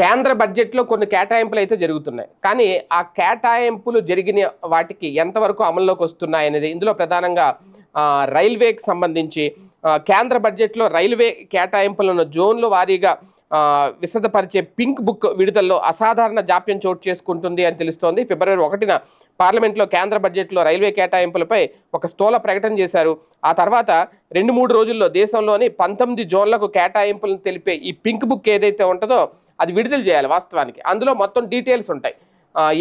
కేంద్ర బడ్జెట్లో కొన్ని కేటాయింపులు అయితే జరుగుతున్నాయి. కానీ ఆ కేటాయింపులు జరిగిన వాటికి ఎంతవరకు అమల్లోకి వస్తున్నాయి అనేది ఇందులో ప్రధానంగా రైల్వేకి సంబంధించి కేంద్ర బడ్జెట్లో రైల్వే కేటాయింపులను జోన్ల వారీగా విశదపరిచే పింక్ బుక్ విడుదలలో అసాధారణ జాప్యం చోటు చేసుకుంటుంది అని తెలుస్తోంది. ఫిబ్రవరి ఒకటిన పార్లమెంట్లో కేంద్ర బడ్జెట్లో రైల్వే కేటాయింపులపై ఒక స్థూల ప్రకటన చేశారు. ఆ తర్వాత రెండు మూడు రోజుల్లో దేశంలోని పంతొమ్మిది జోన్లకు కేటాయింపులను తెలిపే ఈ పింక్ బుక్ ఏదైతే ఉంటుందో అది విడుదల చేయాలి వాస్తవానికి. అందులో మొత్తం డీటెయిల్స్ ఉంటాయి.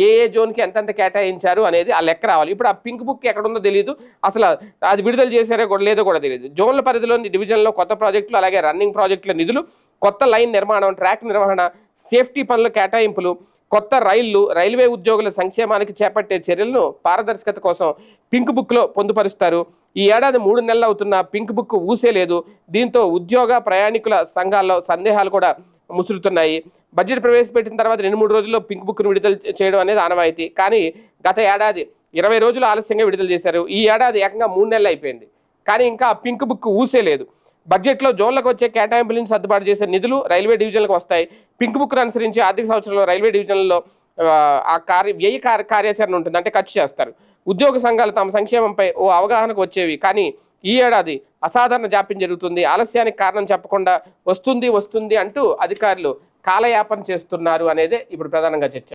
ఏ ఏ జోన్కి ఎంతెంత కేటాయించారు అనేది ఆ లెక్క రావాలి. ఇప్పుడు ఆ పింక్ బుక్ ఎక్కడ ఉందో తెలియదు అసలు అది విడుదల చేశారో కూడా లేదో కూడా తెలియదు జోన్ల పరిధిలోని డివిజన్లో కొత్త ప్రాజెక్టులు అలాగే రన్నింగ్ ప్రాజెక్టుల నిధులు కొత్త లైన్ నిర్మాణం ట్రాక్ నిర్వహణ సేఫ్టీ పనుల కేటాయింపులు కొత్త రైళ్ళు రైల్వే ఉద్యోగుల సంక్షేమానికి చేపట్టే చర్యలను పారదర్శకత కోసం పింక్ బుక్లో పొందుపరుస్తారు. ఈ ఏడాది మూడు నెలలు అవుతున్న పింక్ బుక్ ఊసే లేదు దీంతో ఉద్యోగ ప్రయాణికుల సంఘాల్లో సందేహాలు కూడా ముసురుతున్నాయి. బడ్జెట్ ప్రవేశపెట్టిన తర్వాత రెండు మూడు రోజుల్లో పింక్ బుక్ను విడుదల చేయడం అనేది ఆనవాయితీ. కానీ గత ఏడాది ఇరవై రోజులు ఆలస్యంగా విడుదల చేశారు. ఈ ఏడాది ఏకంగా మూడు నెలలు అయిపోయింది. కానీ ఇంకా పింక్ బుక్ ఊసే లేదు. బడ్జెట్లో జోన్లకు వచ్చే కేటాయింపులను సర్దుబాటు చేసే నిధులు రైల్వే డివిజన్లకు వస్తాయి. పింక్ బుక్ను అనుసరించి ఆర్థిక సంవత్సరంలో రైల్వే డివిజన్లలో ఆ, కార్య వ్యయ కార్య కార్యాచరణ ఉంటుంది. అంటే ఖర్చు చేస్తారు. ఉద్యోగ సంఘాలు తమ సంక్షేమంపై ఓ అవగాహనకు వచ్చేవి. కానీ ఈ ఏడాది అసాధారణ జాప్యం జరుగుతుంది. ఆలస్యానికి కారణం చెప్పకుండా వస్తుంది వస్తుంది అంటూ అధికారులు కాలయాపన చేస్తున్నారు అనేదే ఇప్పుడు ప్రధానంగా చర్చ.